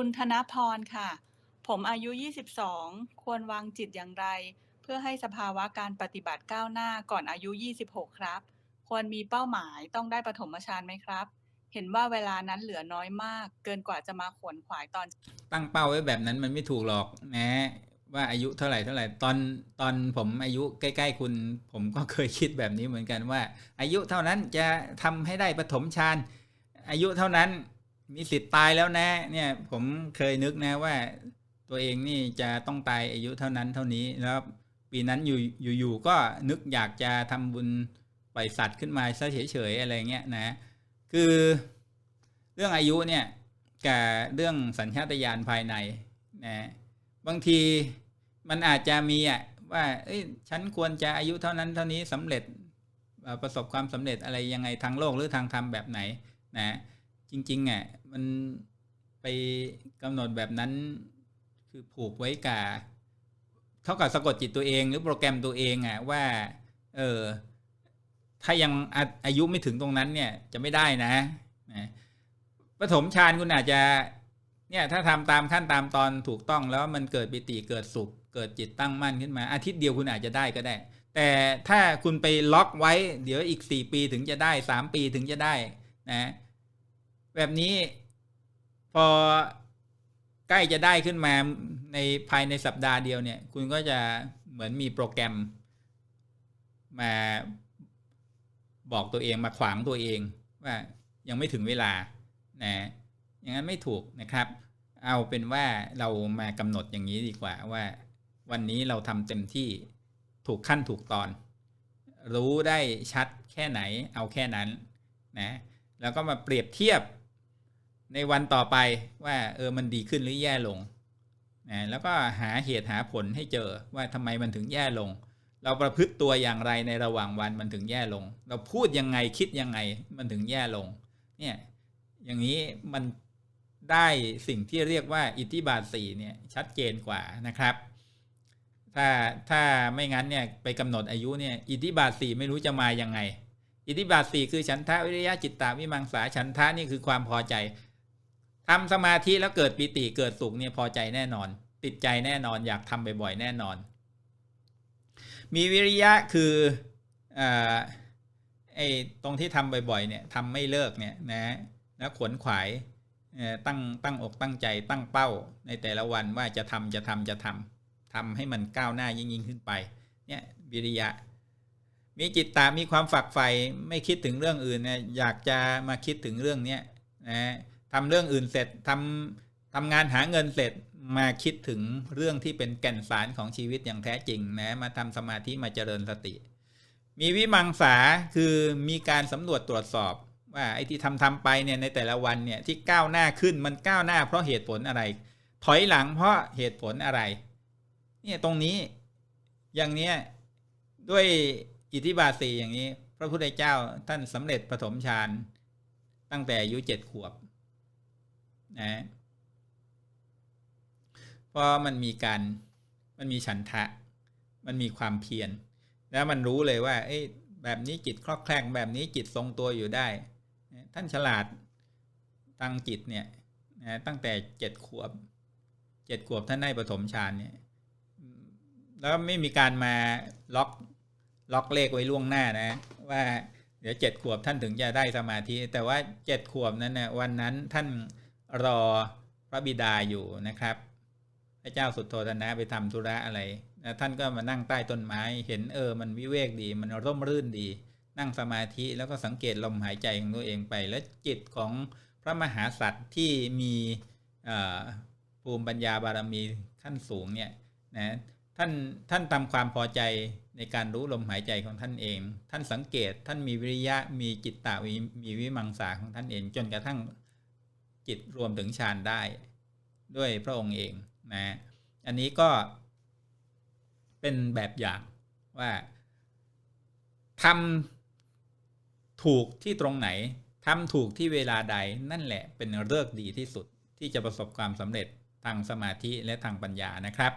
คุณธนพรค่ะ ผมอายุ 22 ควรวางจิตอย่างไร เพื่อให้สภาวะการปฏิบัติก้าวหน้าก่อนอายุ 26 ครับ ควรมีเป้าหมายต้องได้ปฐมฌานไหมครับ เห็นว่าเวลานั้นเหลือน้อยมาก เกินกว่าจะมาขวนขวายตอน ตั้งเป้าไว้แบบนั้นมันไม่ถูกหรอกนะว่าอายุเท่าไหร่เท่าไหร่ตอนตอนผมอายุใกล้ๆคุณ ผมก็เคยคิดแบบนี้เหมือนกันว่า อายุเท่านั้นจะทำให้ได้ปฐมฌานอายุเท่านั้น มีสิทธิ์ตายแล้วนะ เนี่ยผมเคยนึกนะว่า ตัวเองนี่จะต้องตายอายุเท่านั้นเท่านี้แล้วปีนั้นอยู่อยู่ๆก็นึกอยากจะทำบุญปล่อยสัตว์ขึ้นมาซะเฉยๆอะไรเงี้ยนะ คือเรื่องอายุเนี่ยกับเรื่องสัญชาตญาณภายในนะบางทีมันอาจจะมีอะว่าเอ้ยฉันควรจะอายุเท่านั้นเท่านี้สำเร็จประสบความสำเร็จอะไรยังไงทางโลกหรือทางธรรมแบบไหนนะ จริงๆอะมันไปกำหนดแบบนั้น คือผูกไว้กับเท่ากับสะกดจิตตัวเอง หรือโปรแกรมตัวเองอะว่า เออถ้ายังอาอายุไม่ถึงตรงนั้นเนี่ยจะไม่ได้นะนะปฐมฌานคุณอาจจะเนี่ยถ้าทำตามขั้นตามตอนถูกต้องแล้วมันเกิดปิติเกิดสุข เกิดจิตตั้งมั่นขึ้นมา อาทิตย์เดียวคุณอาจจะได้ก็ได้ แต่ถ้าคุณไปล็อกไว้ เดี๋ยวอีกสี่ปีถึงจะได้สามปีถึงจะได้นะ แบบนี้พอใกล้จะได้ขึ้นมาในภายในสัปดาห์เดียวเนี่ย คุณก็จะเหมือนมีโปรแกรม มาบอกตัวเองมาขวางตัวเองว่ายังไม่ถึงเวลานะอย่างนั้นไม่ถูกนะครับ เอาเป็นว่าเรามากำหนดอย่างนี้ดีกว่าว่า วันนี้เราทำเต็มที่ถูกขั้นถูกตอน รู้ได้ชัดแค่ไหนเอาแค่นั้นนะแล้วก็มาเปรียบเทียบ ในวันต่อไปว่าเออมันดีขึ้นหรือแย่ลงนะแล้วก็หาเหตุหาผลให้เจอว่าทำไมมันถึงแย่ลง เราประพฤติตัวอย่างไรในระหว่างวันมันถึงแย่ลง เราพูดยังไงคิดยังไงมันถึงแย่ลงเนี่ยอย่างนี้มันได้สิ่งที่เรียกว่าอิทธิบาทสี่เนี่ยชัดเจนกว่านะครับ ถ้าถ้าไม่งั้นเนี่ยไปกำหนดอายุเนี่ยอิทธิบาทสี่ไม่รู้จะมายังไง อิทธิบาทสี่คือฉันทะวิริยะจิตตาวิมังสาฉันทะนี่คือความพอใจ ทำสมาธิแล้วเกิดปิติเกิดสุขเนี่ยพอใจแน่นอน ติดใจแน่นอนอยากทำบ่อยๆแน่นอน มีวิริยะคืออไอ้ตรงที่ทำบ่อยๆเนี่ยทำไม่เลิกเนี่ยนะแล้วขวนขวายตั้งตั้งอกตั้งใจตั้งเป้าในแต่ละวันว่าจะทำจะทำจะทำทำให้มันก้าวหน้ายิ่งยิ่งขึ้นไปเนี่ยวิริยะ มีจิตตามีความฝักใฝ่ไม่คิดถึงเรื่องอื่นนะอยากจะมาคิดถึงเรื่องเนี้ยนะ ทำเรื่องอื่นเสร็จทำทำงานหาเงินเสร็จมาคิดถึงเรื่องที่เป็นแก่นสารของชีวิตอย่างแท้จริงนะมาทำสมาธิมาเจริญสติ มีวิมังสาคือมีการสำรวจตรวจสอบ ว่าไอ้ที่ทำทำไปเนี่ยในแต่ละวันเนี่ยที่ก้าวหน้าขึ้นมันก้าวหน้าเพราะเหตุผลอะไร ถอยหลังเพราะเหตุผลอะไร เนี่ยตรงนี้อย่างเนี้ยด้วยอิทธิบาทสีอย่างนี้ พระพุทธเจ้าท่านสำเร็จปฐมฌานตั้งแต่อายุเจ็ดขวบ นะเพราะมันมีการมันมีฉันทะ มันมีความเพียรแล้วมันรู้เลยว่า เอ้แบบนี้จิตคลอกแคลงแบบนี้จิตทรงตัวอยู่ได้ ท่านฉลาดตั้งจิตเนี่ยนะตั้งแต่เจ็ดขวบเจ็ดขวบท่านได้ปฐมฌานเนี่ยแล้วไม่มีการมาล็อกล็อกเลขไว้ล่วงหน้านะ ว่าเดี๋ยวเจ็ดขวบท่านถึงจะได้สมาธิ แต่ว่าเจ็ดขวบนั้นนะวันนั้นท่าน รอพระบิดาอยู่นะครับ พระเจ้าสุดโทธนะไปทำธุระอะไรนะท่านก็มานั่งใต้ต้นไม้ เห็นเออ มันวิเวกดี มันร่มรื่นดี นั่งสมาธิแล้วก็สังเกตลมหายใจของตัวเองไป แล้วจิตของพระมหาสัตว์ที่มีภูมิปัญญาบารมีขั้นสูงเนี่ยนะท่านท่านทำความพอใจในการรู้ลมหายใจของท่านเอง ท่านสังเกตท่านมีวิริยะมีจิตตามีวิมังสาของท่านเอง จนกระทั่ง จิตรวมถึงฌานได้ด้วยพระองค์เองนะอันนี้ก็เป็นแบบอย่างว่าทำถูกที่ตรงไหนทำถูกที่เวลาใดนั่นแหละเป็นเลิกดีที่สุดที่จะประสบความสำเร็จทางสมาธิและทางปัญญานะครับ